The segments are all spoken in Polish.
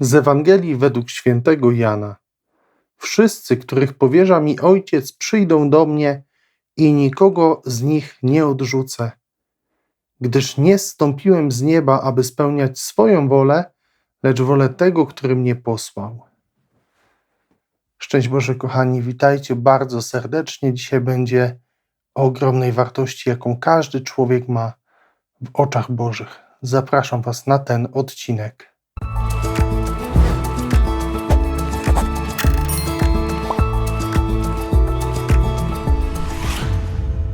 Z Ewangelii według świętego Jana. Wszyscy, których powierza mi Ojciec, przyjdą do mnie i nikogo z nich nie odrzucę. Gdyż nie zstąpiłem z nieba, aby spełniać swoją wolę, lecz wolę tego, który mnie posłał. Szczęść Boże, kochani, witajcie bardzo serdecznie. Dzisiaj będzie o ogromnej wartości, jaką każdy człowiek ma w oczach Bożych. Zapraszam Was na ten odcinek.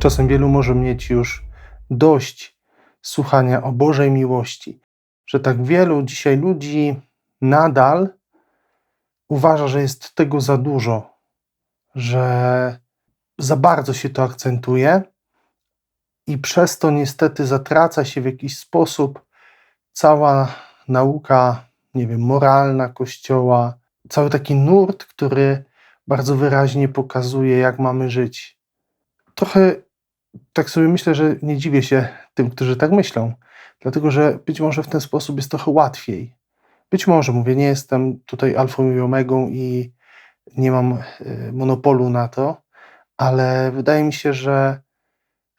Czasem wielu może mieć już dość słuchania o Bożej miłości, że tak wielu dzisiaj ludzi nadal uważa, że jest tego za dużo, że za bardzo się to akcentuje i przez to niestety zatraca się w jakiś sposób cała nauka, nie wiem, moralna Kościoła, cały taki nurt, który bardzo wyraźnie pokazuje, jak mamy żyć. Trochę tak sobie myślę, że nie dziwię się tym, którzy tak myślą, dlatego że być może w ten sposób jest trochę łatwiej. Być może, mówię, nie jestem tutaj alfą i omegą i nie mam y, monopolu na to, ale wydaje mi się, że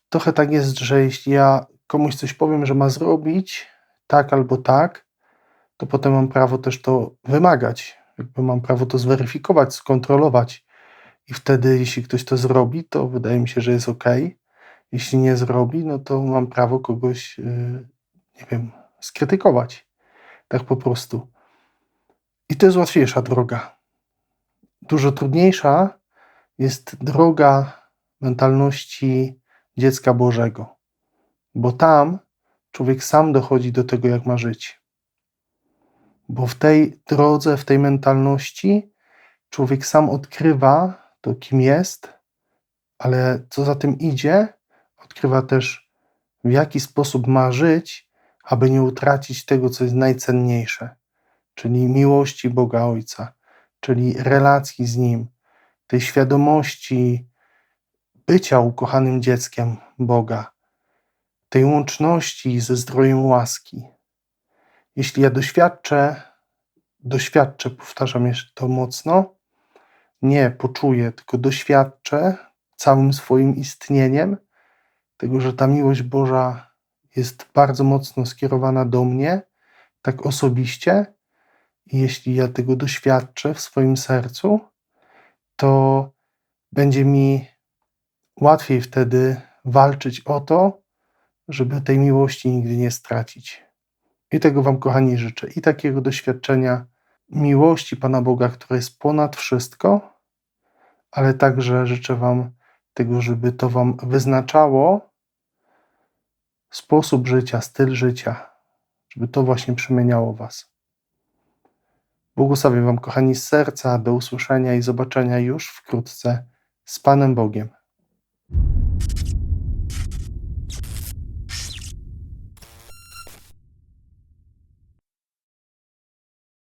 trochę tak jest, że jeśli ja komuś coś powiem, że ma zrobić tak albo tak, to potem mam prawo też to wymagać. Jakby mam prawo to zweryfikować, skontrolować. I wtedy, jeśli ktoś to zrobi, to wydaje mi się, że jest ok. Jeśli nie zrobi, no to mam prawo kogoś, y, nie wiem, skrytykować. Tak po prostu. I to jest łatwiejsza droga. Dużo trudniejsza jest droga mentalności dziecka Bożego, bo tam człowiek sam dochodzi do tego, jak ma żyć. Bo w tej drodze, w tej mentalności człowiek sam odkrywa to, kim jest, ale co za tym idzie, odkrywa też, w jaki sposób ma żyć, aby nie utracić tego, co jest najcenniejsze, czyli miłości Boga Ojca, czyli relacji z Nim, tej świadomości bycia ukochanym dzieckiem Boga, tej łączności ze zdrojem łaski. Jeśli ja doświadczę, doświadczę, powtarzam jeszcze to mocno, nie poczuję, tylko doświadczę całym swoim istnieniem tego, że ta miłość Boża jest bardzo mocno skierowana do mnie, tak osobiście, i jeśli ja tego doświadczę w swoim sercu, to będzie mi łatwiej wtedy walczyć o to, żeby tej miłości nigdy nie stracić. I tego Wam, kochani, życzę. I takiego doświadczenia miłości Pana Boga, która jest ponad wszystko, ale także życzę Wam tego, żeby to Wam wyznaczało sposób życia, styl życia, żeby to właśnie przemieniało Was. Błogosławię Wam, kochani, z serca. Do usłyszenia i zobaczenia już wkrótce z Panem Bogiem.